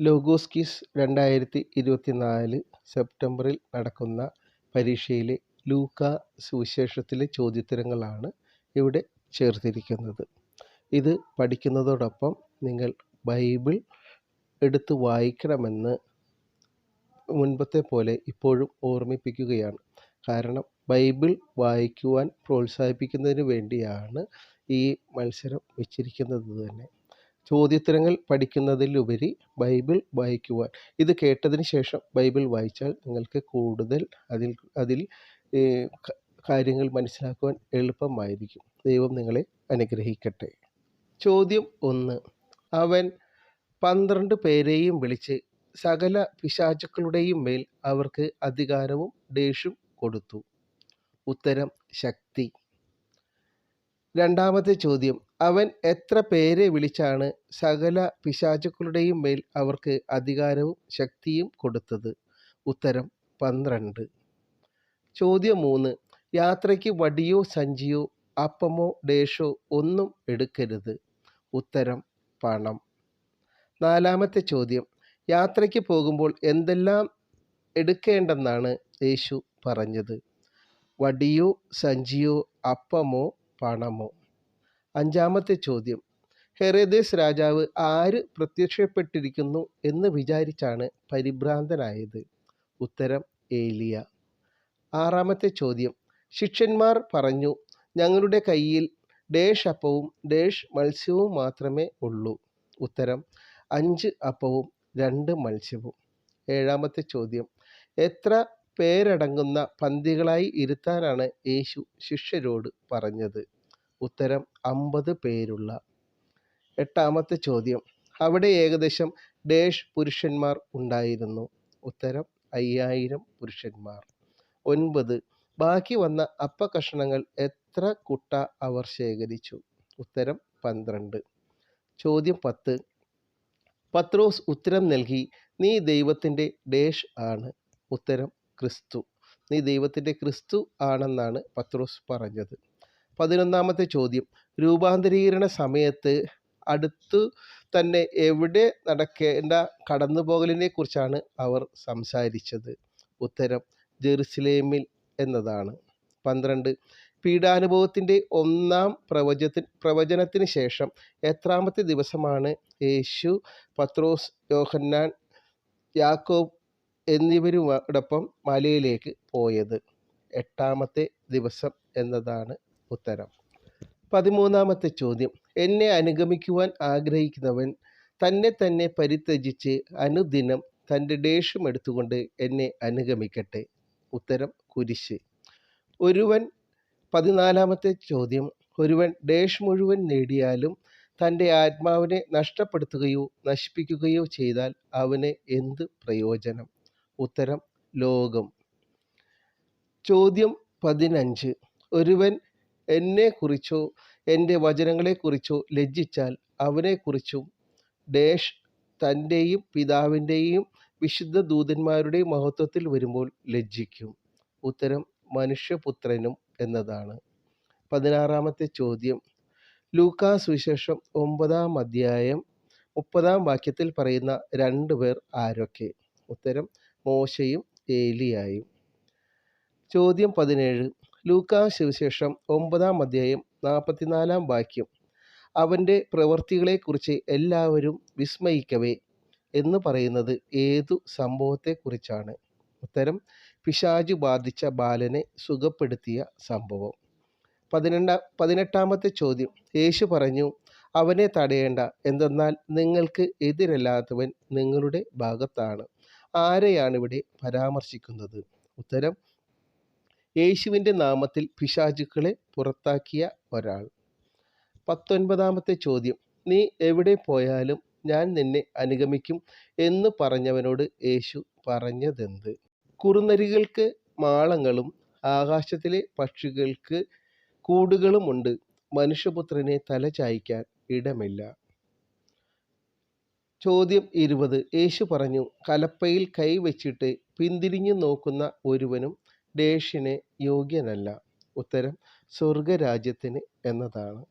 Logos രണ്ടായിരത്തി ഇരുപത്തിനാല് സെപ്റ്റംബറിൽ നടക്കുന്ന പരീക്ഷയിലെ ലൂക്കാ സുവിശേഷത്തിലെ ചോദ്യോത്തരങ്ങളാണ് ഇവിടെ ചേർത്തിരിക്കുന്നത്. ഇത് പഠിക്കുന്നതോടൊപ്പം നിങ്ങൾ ബൈബിൾ എടുത്ത് വായിക്കണമെന്ന് മുൻപത്തെ പോലെ ഇപ്പോഴും ഓർമ്മിപ്പിക്കുകയാണ്. കാരണം ബൈബിൾ വായിക്കുവാൻ പ്രോത്സാഹിപ്പിക്കുന്നതിന് വേണ്ടിയാണ് ഈ മത്സരം വെച്ചിരിക്കുന്നത് തന്നെ. ചോദ്യോത്തരങ്ങൾ പഠിക്കുന്നതിലുപരി ബൈബിൾ വായിക്കുവാൻ. ഇത് കേട്ടതിന് ശേഷം ബൈബിൾ വായിച്ചാൽ നിങ്ങൾക്ക് കൂടുതൽ അതിൽ അതിൽ കാര്യങ്ങൾ മനസ്സിലാക്കുവാൻ എളുപ്പമായിരിക്കും. ദൈവം നിങ്ങളെ അനുഗ്രഹിക്കട്ടെ. ചോദ്യം ഒന്ന്. അവൻ പന്ത്രണ്ട് പേരെയും വിളിച്ച് സകല പിശാചുക്കളുടെയും മേൽ അവർക്ക് അധികാരവും ഡേഷും കൊടുത്തു. ഉത്തരം ശക്തി. രണ്ടാമത്തെ ചോദ്യം. അവൻ എത്ര പേരെ വിളിച്ചാണ് സകല പിശാചുക്കളുടെയും മേൽ അവർക്ക് അധികാരവും ശക്തിയും കൊടുത്തത്? ഉത്തരം പന്ത്രണ്ട്. ചോദ്യം മൂന്ന്. യാത്രയ്ക്ക് വടിയോ സഞ്ചിയോ അപ്പമോ ഡേഷോ ഒന്നും എടുക്കരുത്. ഉത്തരം പണം. നാലാമത്തെ ചോദ്യം. യാത്രയ്ക്ക് പോകുമ്പോൾ എന്തെല്ലാം എടുക്കേണ്ടെന്നാണ് യേശു പറഞ്ഞത്? വടിയോ സഞ്ചിയോ അപ്പമോ പണമോ? അഞ്ചാമത്തെ ചോദ്യം. ഹെറേദേസ് രാജാവ് ആര് പ്രത്യക്ഷപ്പെട്ടിരിക്കുന്നു എന്ന് വിചാരിച്ചാണ് പരിഭ്രാന്തനായത്? ഉത്തരം ഏലിയ. ആറാമത്തെ ചോദ്യം. ശിഷ്യന്മാർ പറഞ്ഞു ഞങ്ങളുടെ കയ്യിൽ ഡേഷ് അപ്പവും ഡേഷ് മത്സ്യവും മാത്രമേ ഉള്ളൂ ഉത്തരം അഞ്ച് അപ്പവും രണ്ട് മത്സ്യവും ഏഴാമത്തെ ചോദ്യം. എത്ര പേരടങ്ങുന്ന പന്തികളായി ഇരുത്താനാണ് യേശു ശിഷ്യരോട് പറഞ്ഞത്? ഉത്തരം അമ്പത് പേരുള്ള എട്ടാമത്തെ ചോദ്യം. അവിടെ ഏകദേശം ഡേഷ് പുരുഷന്മാർ ഉണ്ടായിരുന്നു. ഉത്തരം അയ്യായിരം പുരുഷന്മാർ. ഒൻപത്. ബാക്കി വന്ന അപ്പ കഷണങ്ങൾ എത്ര കുട്ട അവർ ശേഖരിച്ചു? ഉത്തരം പന്ത്രണ്ട്. ചോദ്യം പത്ത്. പത്രോസ് ഉത്തരം നൽകി നീ ദൈവത്തിന്റെ ഡേഷ് ആണ്. ഉത്തരം ക്രിസ്തു. നീ ദൈവത്തിന്റെ ക്രിസ്തു ആണെന്നാണ് പത്രോസ് പറഞ്ഞത്. പതിനൊന്നാമത്തെ ചോദ്യം. രൂപാന്തരീകരണ സമയത്ത് അടുത്തു തന്നെ എവിടെ നടക്കേണ്ട കടന്നുപോകലിനെ കുറിച്ചാണ് അവർ സംസാരിച്ചത്. ഉത്തരം ജെറുസലേമിൽ എന്നതാണ്. പന്ത്രണ്ട് പീഡാനുഭവത്തിന്റെ ഒന്നാം പ്രവചത്തി പ്രവചനത്തിന് ശേഷം എത്രാമത്തെ ദിവസമാണ് യേശു പത്രോസ് യോഹന്നാൻ യാക്കോബ് എന്നിവരോടൊപ്പം മലയിലേക്ക് പോയത്? എട്ടാമത്തെ ദിവസം എന്നതാണ്. ഉത്തരം. പതിമൂന്നാമത്തെ ചോദ്യം. എന്നെ അനുഗമിക്കുവാൻ ആഗ്രഹിക്കുന്നവൻ തന്നെ തന്നെ പരിത്യജിച്ച് അനുദിനം തന്റെ ദേഷ്യം എടുത്തുകൊണ്ട് എന്നെ അനുഗമിക്കട്ടെ. ഉത്തരം കുരിശ്. ഒരുവൻ പതിനാലാമത്തെ ചോദ്യം. ഒരുവൻ ഡേഷ് മുഴുവൻ നേടിയാലും തന്റെ ആത്മാവിനെ നഷ്ടപ്പെടുത്തുകയോ നശിപ്പിക്കുകയോ ചെയ്താൽ അവന് എന്ത് പ്രയോജനം? ഉത്തരം ലോകം. ചോദ്യം പതിനഞ്ച്. ഒരുവൻ എന്നെക്കുറിച്ചോ എന്റെ വചനങ്ങളെക്കുറിച്ചോ ലജ്ജിച്ചാൽ അവനെക്കുറിച്ചും ഡേഷ് തന്റെയും പിതാവിന്റെയും വിശുദ്ധ ദൂതന്മാരുടെയും മഹത്വത്തിൽ വരുമ്പോൾ ലജ്ജിക്കും. ഉത്തരം മനുഷ്യപുത്രനും എന്നതാണ്. പതിനാറാമത്തെ ചോദ്യം. ലൂക്കാ സുവിശേഷം ഒമ്പതാം അധ്യായം മുപ്പതാം വാക്യത്തിൽ പറയുന്ന രണ്ടു പേർ ആരൊക്കെ? ഉത്തരം മോശയും ഏലിയായും. ചോദ്യം പതിനേഴ്. ലൂക്കാ സുവിശേഷം ഒമ്പതാം അധ്യായം നാൽപ്പത്തിനാലാം വാക്യം. അവന്റെ പ്രവൃത്തികളെക്കുറിച്ച് എല്ലാവരും വിസ്മയിക്കവേ എന്ന് പറയുന്നത് ഏതു സംഭവത്തെക്കുറിച്ചാണ്? ഉത്തരം പിശാജ് ബാധിച്ച ബാലനെ സുഖപ്പെടുത്തിയ സംഭവം. പതിനെണ്ടാം പതിനെട്ടാമത്തെ ചോദ്യം. യേശു പറഞ്ഞു അവനെ തടയേണ്ട. എന്തെന്നാൽ നിങ്ങൾക്ക് എതിരല്ലാത്തവൻ നിങ്ങളുടെ ഭാഗത്താണ്. ആരെയാണ് ഇവിടെ പരാമർശിക്കുന്നത്? ഉത്തരം യേശുവിന്റെ നാമത്തിൽ പിശാചുക്കളെ പുറത്താക്കിയ ഒരാൾ. പത്തൊൻപതാമത്തെ ചോദ്യം. നീ എവിടെ പോയാലും ഞാൻ നിന്നെ അനുഗമിക്കും എന്ന് പറഞ്ഞവനോട് യേശു പറഞ്ഞതെന്ത്? കുറുനരികൾക്ക് മാളങ്ങളും ആകാശത്തിലെ പക്ഷികൾക്ക് കൂടുകളുമുണ്ട്. മനുഷ്യപുത്രനെ തല ചായ്ക്കാൻ ഇടമില്ല. ചോദ്യം ഇരുപത്. യേശു പറഞ്ഞു കലപ്പയിൽ കൈവച്ചിട്ട് പിന്തിരിഞ്ഞു നോക്കുന്ന ഒരുവനും ഡേഷിന് യോഗ്യനല്ല. ഉത്തരം സ്വർഗരാജ്യത്തിന് എന്നതാണ്.